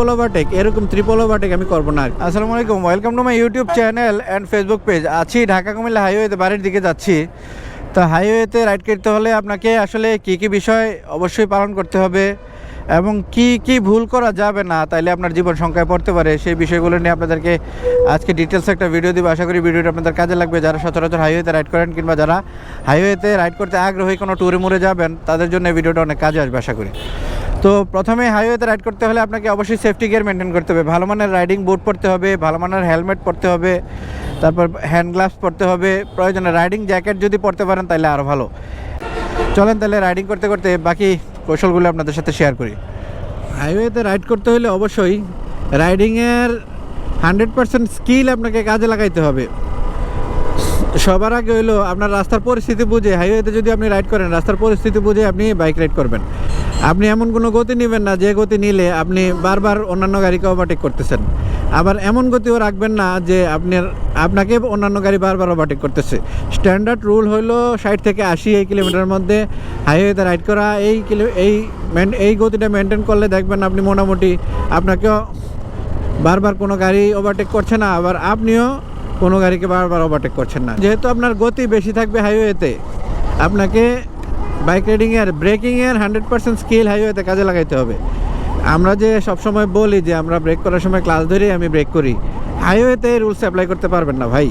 Triple overtake এরকম triple overtake আমি করব না আসসালামু আলাইকুম welcome to my YouTube channel and Facebook page আছি ঢাকা কুমিল্লা হাইওয়েতে বাড়ির দিকে যাচ্ছি। তো হাইওয়েতে রাইড করতে হলে আপনাকে আসলে কি কি বিষয় অবশ্যই পালন করতে হবে এবং কি কি ভুল করা যাবে না, তাইলে আপনার জীবন সংখ্যায় পড়তে পারে। সেই বিষয়গুলো নিয়ে আপনাদেরকে আজকে ডিটেলস একটা ভিডিও দিব। আশা করি ভিডিওটা আপনাদের কাজে লাগবে। যারা সচরাচর হাইওয়েতে রাইড করেন কিংবা যারা হাইওয়েতে রাইড করতে আগ্রহী কোনো ট্যুরে মুড়ে যাবেন, তাদের জন্য ভিডিওটা অনেক কাজে আসবে, আশা করি। তো প্রথমে হাইওয়েতে রাইড করতে হলে আপনাকে অবশ্যই সেফটি গিয়ার মেনটেন করতে হবে। ভালো মানের রাইডিং বুট পরতে হবে, ভালো মানের হেলমেট পরতে হবে, তারপর হ্যান্ড গ্লাভস পরতে হবে। প্রয়োজনে রাইডিং জ্যাকেট যদি পরতে পারেন তাহলে আরও ভালো। চলেন তাহলে রাইডিং করতে করতে বাকি কৌশলগুলো আপনাদের সাথে শেয়ার করি। হাইওয়েতে রাইড করতে হলে অবশ্যই রাইডিংয়ের হান্ড্রেড পার্সেন্ট স্কিল আপনাকে কাজে লাগাইতে হবে। সবার আগে হইল আপনার রাস্তার পরিস্থিতি বুঝে। হাইওয়েতে যদি আপনি রাইড করেন, রাস্তার পরিস্থিতি বুঝে আপনি বাইক রাইড করবেন। আপনি এমন কোনো গতি নেবেন না, যে গতি নিলে আপনি বারবার অন্যান্য গাড়িকে ওভারটেক করতেছেন। আবার এমন গতিও রাখবেন না, যে আপনার আপনাকে অন্যান্য গাড়ি বারবার ওভারটেক করতেছে। স্ট্যান্ডার্ড রুল হলো ষাট থেকে আশি এই কিলোমিটার মধ্যে হাইওয়েতে রাইড করা। এই কিলো এই এই গতিটা মেনটেন করলে দেখবেন আপনি মোটামুটি আপনাকেও বারবার কোনো গাড়ি ওভারটেক করছে না, আবার আপনিও কোনো গাড়িকে বারবার ওভারটেক করছেন না। যেহেতু আপনার গতি বেশি থাকবে হাইওয়েতে আপনাকে বাইক রাইডিংয়ের ব্রেকিংয়ের হান্ড্রেড পার্সেন্ট স্কিল হাইওয়েতে কাজে লাগাইতে হবে। আমরা যে সবসময় বলি যে আমরা ব্রেক করার সময় ক্লাস ধরেই আমি ব্রেক করি, হাইওয়েতে রুলস অ্যাপ্লাই করতে পারবেন না ভাই।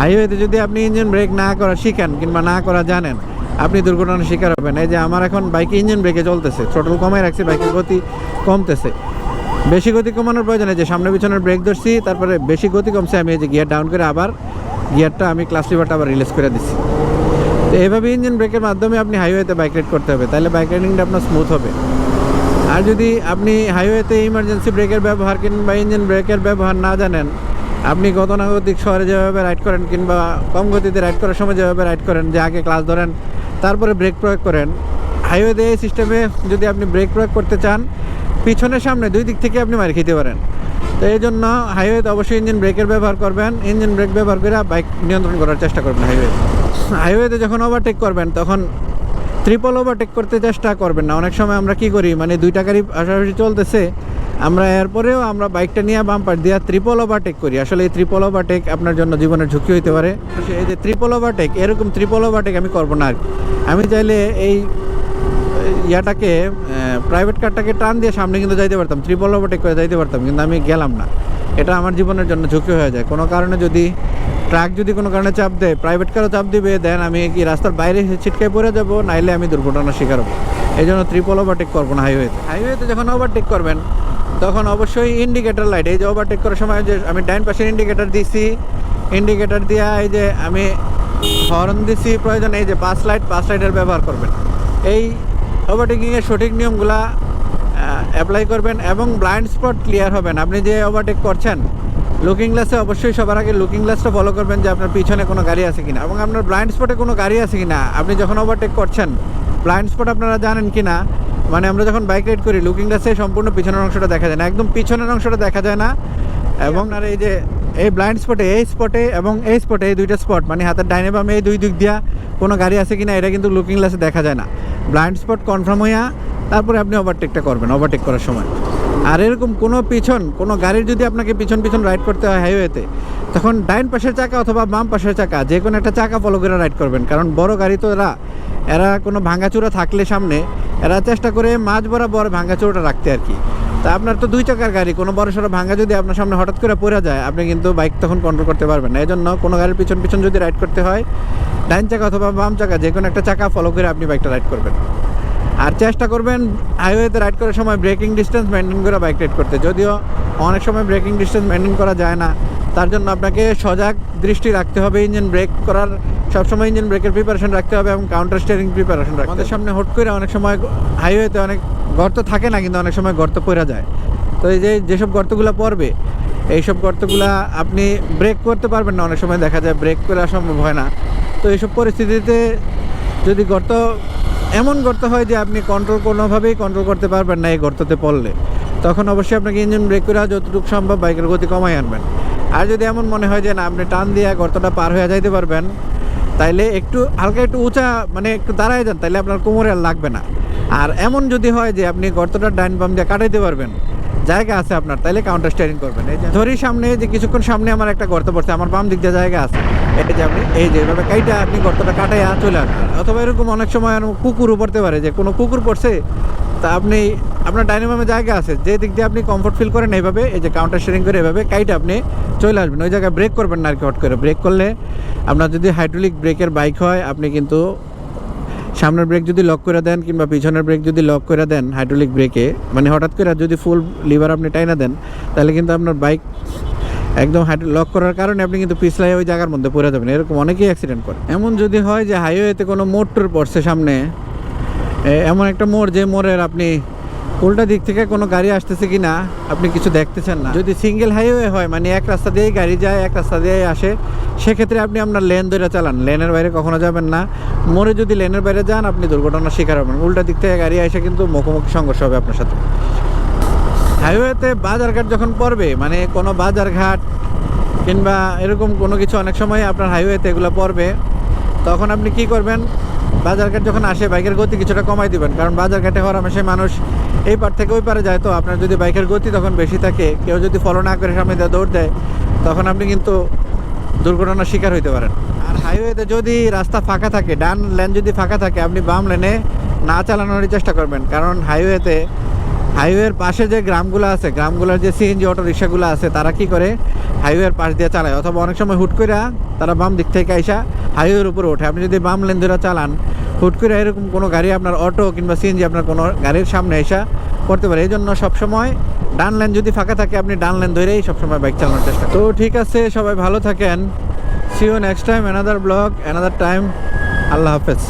হাইওয়েতে যদি আপনি ইঞ্জিন ব্রেক না করা শিখেন কিংবা না করা জানেন, আপনি দুর্ঘটনার শিকার হবেন। এই যে আমার এখন বাইকে ইঞ্জিন ব্রেকে চলতেছে ছোটল কমায় রাখছি, বাইকের গতি কমতেছে। বেশি গতি কমানোর প্রয়োজন যে সামনে পিছনের ব্রেক ধরছি, তারপরে বেশি গতি কমছে, আমি এই যে গিয়ার ডাউন করে আবার গিয়ারটা আমি ক্লাস লিভারটা আবার রিলিজ করে দিচ্ছি। তো এইভাবে ইঞ্জিন ব্রেকের মাধ্যমে আপনি হাইওয়েতে বাইক রাইড করতে হবে, তাহলে বাইক রাইডিংটা আপনার স্মুথ হবে। আর যদি আপনি হাইওয়েতে ইমার্জেন্সি ব্রেকের ব্যবহার কিংবা ইঞ্জিন ব্রেকের ব্যবহার না জানেন, আপনি গতানুগতিক শহরে যেভাবে রাইড করেন কিংবা কম গতিতে রাইড করার সময় যেভাবে রাইড করেন, যে আগে ক্লাস ধরেন, তারপরে ব্রেক প্রয়োগ করেন হাইওয়েতে এই সিস্টেমে যদি আপনি ব্রেক প্রয়োগ করতে চান পিছনের সামনে দুই দিক থেকে আপনি মার খেতে পারেন। তো এই জন্য হাইওয়েতে অবশ্যই ইঞ্জিন ব্রেকের ব্যবহার করবেন ইঞ্জিন ব্রেক ব্যবহার করে বাইক নিয়ন্ত্রণ করার চেষ্টা করবেন হাইওয়ে হাইওয়েতে যখন ওভারটেক করবেন, তখন ট্রিপল ওভারটেক করতে চেষ্টা করবেন না। অনেক সময় আমরা কি করি মানে দুইটা গাড়ি পাশাপাশি চলতেছে, আমরা এরপরেও আমরা বাইকটা নিয়ে বাম্পার দিয়ে ত্রিপল ওভারটেক করি। আসলে এই ত্রিপল ওভারটেক আপনার জন্য জীবনের ঝুঁকি হইতে পারে। এই যে ত্রিপল ওভারটেক এরকম ত্রিপল ওভারটেক আমি করব না আর আমি চাইলে এই ইয়াটাকে প্রাইভেট কারটাকে টান দিয়ে সামনে কিন্তু যাইতে পারতাম। ত্রিপল ওভারটেক করে যাইতে পারতাম, কিন্তু আমি গেলাম না। এটা আমার জীবনের জন্য ঝুঁকি হয়ে যায়। কোনো কারণে যদি ট্রাক যদি কোনো কারণে চাপ দেয় প্রাইভেট কারও চাপ দিবে দেন আমি কি রাস্তার বাইরে ছিটকায় পড়ে যাব, নাইলে আমি দুর্ঘটনার শিকার হব। এই জন্য ত্রিপল ওভারটেক করব না হাইওয়েতে হাইওয়েতে যখন ওভারটেক করবেন, তখন অবশ্যই ইন্ডিকেটার লাইট এই যে ওভারটেক করার সময় যে আমি ডাইন পাশের ইন্ডিকেটার দিছি ইন্ডিকেটার দিয়া এই যে আমি হর্ন দিছি, প্রয়োজন এই যে পাঁচ লাইট পাঁচ লাইটের ব্যবহার করবেন। এই ওভারটেকিংয়ের সঠিক নিয়মগুলা অ্যাপ্লাই করবেন এবং ব্লাইন্ড স্পট ক্লিয়ার হবেন। আপনি যে ওভারটেক করছেন লুকিং গ্লাসে অবশ্যই সবার আগে লুকিং গ্লাসটা ফলো করবেন যে আপনার পিছনে কোনো গাড়ি আছে কিনা। এবং আপনার ব্লাইন্ড স্পটে কোনো গাড়ি আছে কিনা। আপনি যখন ওভারটেক করছেন ব্লাইন্ড স্পট আপনারা জানেন কি না মানে আমরা যখন বাইক রাইড করি লুকিং গ্লাসে সম্পূর্ণ পিছনের অংশটা দেখা যায় না। একদম পিছনের অংশটা দেখা যায় না। এবং আর এই যে, এই ব্লাইন্ড স্পটে এই স্পটে এবং এই স্পটে এই দুইটা স্পট মানে হাতের ডাইনে বামে এই দুই দিক দিয়া কোনো গাড়ি আছে কিনা, এটা কিন্তু লুকিং গ্লাসে দেখা যায় না। ব্লাইন্ড স্পট কনফার্ম হইয়া তারপরে আপনি ওভারটেকটা করবেন ওভারটেক করার সময়। আর এরকম কোনো পিছন, কোনো গাড়ির যদি আপনাকে পিছন পিছন রাইড করতে হয় হাইওয়েতে তখন ডাইন পাশের চাকা অথবা বাম পাশের চাকা, যে কোনো একটা চাকা ফলো করে রাইড করবেন। কারণ বড় গাড়ি তো এরা এরা কোনো ভাঙাচুরা থাকলে সামনে, এরা চেষ্টা করে মাঝ বরাবর ভাঙাচুরাটা রাখতে আর কি। তা আপনার তো দুই চাকার গাড়ি, কোনো বড় সড়ো ভাঙা যদি আপনার সামনে হঠাৎ করে পড়ে যায়, আপনি কিন্তু বাইক তখন কন্ট্রোল করতে পারবেন না। এই জন্য কোনো গাড়ির পিছন পিছন যদি রাইড করতে হয়, ডাইন চাকা অথবা বাম চাকা, যে কোনো একটা চাকা ফলো করে আপনি বাইকটা রাইড করবেন। আর চেষ্টা করবেন হাইওয়েতে রাইড করার সময় ব্রেকিং ডিস্টেন্স মেনটেন করে বাইক রাইড করতে। যদিও অনেক সময় ব্রেকিং ডিস্টেন্স মেনটেন করা যায় না তার জন্য আপনাকে সজাগ দৃষ্টি রাখতে হবে ইঞ্জিন ব্রেক করার সবসময় ইঞ্জিন ব্রেকের প্রিপারেশন রাখতে হবে এবং কাউন্টার স্টিয়ারিং প্রিপারেশন রাখতে আমাদের সামনে হট করে অনেক সময় হাইওয়েতে অনেক গর্ত থাকে না কিন্তু অনেক সময় গর্ত পড়ে যায়। তো এই যে যেসব গর্তগুলো পড়বে এইসব গর্তগুলা আপনি ব্রেক করতে পারবেন না। অনেক সময় দেখা যায় ব্রেক করা সম্ভব হয় না। তো এইসব পরিস্থিতিতে যদি গর্ত এমন গর্ত হয় যে আপনি কন্ট্রোল কোনোভাবেই কন্ট্রোল করতে পারবেন না এই গর্ততে পড়লে। তখন অবশ্যই আপনাকে ইঞ্জিন ব্রেক করে যতটুকু সম্ভব বাইকের গতি কমাই আনবেন। আর যদি এমন মনে হয় যে না, আপনি টান দিয়ে গর্তটা পার হয়ে যাইতে পারবেন, তাইলে একটু হালকা একটু উঁচা মানে একটু দাঁড়ায় যান, তাইলে আপনার কোমরে আর লাগবে না। আর এমন যদি হয় যে আপনি গর্তটা ডাইন বাম দিয়ে কাটাইতে পারবেন, জায়গা আছে আপনার তাহলে কাউন্টার স্টিয়ারিং করবেন। এই যে ধরি সামনে যে কিছুক্ষণ সামনে আমার একটা গর্ত পড়ছে, আমার বাম দিক দিয়ে জায়গা আছে। এটা যে আপনি, এই যে এভাবে কাইটা আপনি গর্তটা কাটাইয়া চলে আসবেন। অথবা এরকম অনেক সময় কুকুরও পড়তে পারে, যে কোনো কুকুর পড়ছে, তা আপনি, আপনার ডাইনামামে জায়গা আছে, যে দিক দিয়ে আপনি কমফোর্ট ফিল করেন এইভাবে, এই যে কাউন্টার শেয়ারিং করে এভাবে কাইটা আপনি চলে আসবেন। ওই জায়গায় ব্রেক করবেন না আর কি, হট করে। ব্রেক করলে আপনার যদি হাইড্রোলিক ব্রেকের বাইক হয়, আপনি কিন্তু সামনের ব্রেক যদি লক করে দেন কিংবা পিছনের ব্রেক যদি লক করে দেন হাইড্রোলিক ব্রেকে মানে হঠাৎ করে যদি ফুল লিভার আপনি টাইনা দেন, তাহলে কিন্তু আপনার বাইক একদম হাইড্রো লক করার কারণে আপনি কিন্তু পিছলাই ওই জায়গার মধ্যে পড়ে যাবেন। এরকম অনেকেই অ্যাক্সিডেন্ট করে। এমন যদি হয় যে হাইওয়েতে কোনো মোড় টোর পড়ছে সামনে এমন একটা মোড় যে মোড়ের আপনি উল্টা দিক থেকে কোনো গাড়ি আসতেছে কি না আপনি কিছু দেখতেছেন না। যদি সিঙ্গেল হাইওয়ে হয় মানে এক রাস্তা দিয়েই গাড়ি যায়, এক রাস্তা দিয়েই আসে, সেক্ষেত্রে আপনি আপনার লেন ধরে চালান। লেনের বাইরে কখনো যাবেন না। মোড়ে যদি লেনের বাইরে যান, আপনি দুর্ঘটনার শিকার হবেন। উল্টা দিক থেকে গাড়ি এসে কিন্তু মুখোমুখি সংঘর্ষ হবে আপনার সাথে। হাইওয়েতে বাজারঘাট যখন পড়বে মানে কোনো বাজারঘাট কিংবা এরকম কোনো কিছু অনেক সময় আপনার হাইওয়েতে এগুলো পড়বে, তখন আপনি কি করবেন? বাজারঘাট যখন আসে, বাইকের গতি কিছুটা কমাই দিবেন। কারণ বাজারঘাটে হওয়ার হামেশাই মানুষ এই পার থেকে ওই পারে যায়। তো আপনার যদি বাইকের গতি তখন বেশি থাকে, কেউ যদি ফলো না করে সামনে দৌড় দেয়, তখন আপনি কিন্তু দুর্ঘটনার শিকার হইতে পারেন। আর হাইওয়েতে যদি রাস্তা ফাঁকা থাকে, ডান লেন যদি ফাঁকা থাকে, আপনি বাম লেনে না চালানোর চেষ্টা করবেন। কারণ হাইওয়েতে হাইওয়ের পাশে যে গ্রামগুলো আছে, গ্রামগুলোর যে সিএনজি অটো রিক্সাগুলো আছে, তারা কি করে? হাইওয়ের পাশ দিয়ে চালায়। অথবা অনেক সময় হুট করে তারা বাম দিক থেকে আইসা হাইওয়ের উপরে ওঠে। আপনি যদি বাম লেন ধরে চালান, হুট করে এরকম কোনো গাড়ি আপনার অটো কিংবা সিএনজি আপনার কোনো গাড়ির সামনে এসা করতে পারে। এই জন্য সবসময় ডান লেন যদি ফাঁকা থাকে, আপনি ডান লেন ধরেই সবসময় বাইক চালানোর চেষ্টা তো ঠিক আছে, সবাই ভালো থাকেন। See you next time another blog another time আল্লাহ হাফেজ।